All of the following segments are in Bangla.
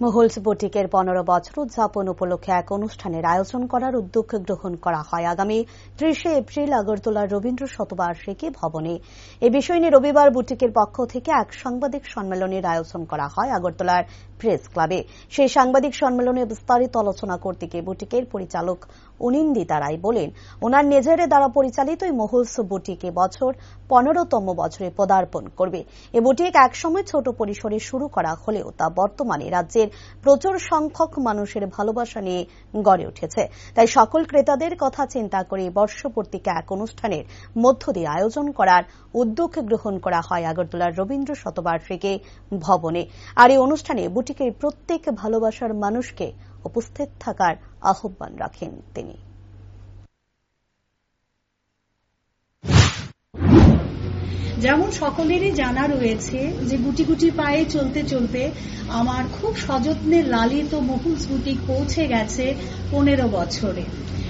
মহুলস বুটিকের পনেরো বছর উদযাপন উপলক্ষে এক অনুষ্ঠানের আয়োজন করার উদ্যোগ গ্রহণ করা হয় আগামী ত্রিশে এপ্রিল আগরতলার রবীন্দ্র শতবার্ষিকী ভবনে। এ বিষয় নিয়ে রবিবার বুটিকের পক্ষ থেকে এক সাংবাদিক সম্মেলনের আয়োজন করা হয় আগরতলার প্রেস ক্লাবে। সেই সাংবাদিক সম্মেলনে বিস্তারিত আলোচনা করতে গিয়ে বুটিকের পরিচালক অনিন্দিতা রায় বলেন, ওনার নিজের দ্বারা পরিচালিত এই মহুলস বুটিক বছর পনেরোতম বছরে পদার্পণ করবে। এ বুটিক একসময় ছোট পরিসরে শুরু করা হলেও তা বর্তমানে রাজ্যের প্রচুর সংখ্যক মানুষের ভালোবাসা নিয়ে গড়ে উঠেছে। তাই সকল ক্রেতাদের কথা চিন্তা করে বর্ষপূর্তিকে এক অনুষ্ঠানের মধ্য দিয়ে আয়োজন করার উদ্যোগ গ্রহণ করা হয় আগরতলার রবীন্দ্র শতবার্ষিকী ভবনে। আর এই অনুষ্ঠানে বুটিকের প্রত্যেক ভালোবাসার মানুষকে উপস্থিত থাকার আহ্বান রাখেন তিনি। যেমন সকলেরই জানা রয়েছে যে গুটি গুটি পায়ে চলতে চলতে আমার খুব সযত্নে লালিত মহুলস বুটিক পৌঁছে গেছে পনেরো বছরে।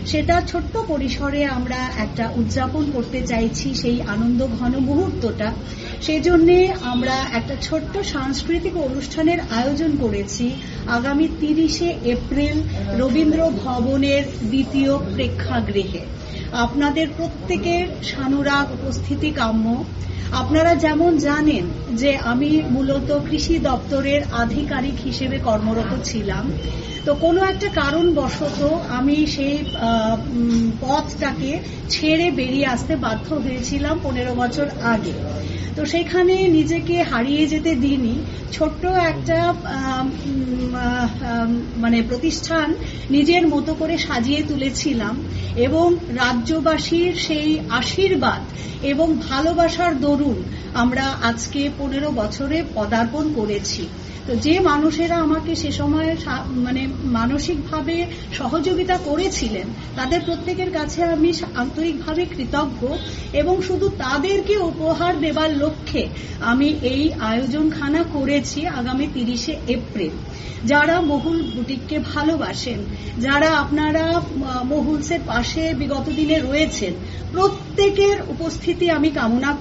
সেটা ছোট্ট পরিসরে আমরা একটা উদযাপন করতে চাইছি সেই আনন্দ ঘন মুহূর্তটা। সেজন্য আমরা একটা ছোট্ট সাংস্কৃতিক অনুষ্ঠানের আয়োজন করেছি আগামী তিরিশে এপ্রিল রবীন্দ্র ভবনের দ্বিতীয় প্রেক্ষাগৃহে। আপনাদের প্রত্যেকের সানুরাগ উপস্থিতি কাম্য। আপনারা যেমন জানেন যে আমি মূলত কৃষি দপ্তরের আধিকারিক হিসেবে কর্মরত ছিলাম, তো কোনো একটা কারণবশত আমি সেই পথটাকে ছেড়ে বেরিয়ে আসতে বাধ্য হয়েছিলাম পনেরো বছর আগে। তো সেখানে নিজেকে হারিয়ে যেতে দিইনি। ছোট্ট একটা মানে প্রতিষ্ঠান নিজের মতো করে সাজিয়ে তুলেছিলাম এবং রাজ্যবাসীর সেই আশীর্বাদ এবং ভালোবাসার দরুন আমরা আজকে পনেরো বছরে পদার্পণ করেছি। তো যে মানুষেরা আমাকে সে সময় মানে মানসিকভাবে সহযোগিতা করেছিলেন, তাদের প্রত্যেকের কাছে আমি আন্তরিকভাবে কৃতজ্ঞ এবং শুধু তাদেরকে উপহার দেবার লক্ষ্যে আমি এই আয়োজনখানা করেছি আগামী তিরিশে এপ্রিল। যারা মহুল বুটিককে ভালোবাসেন, যারা আপনারা মহুলসের পাশে বিগত দিনে রয়েছেন, প্রত্যেকের উপস্থিতি আমি কামনা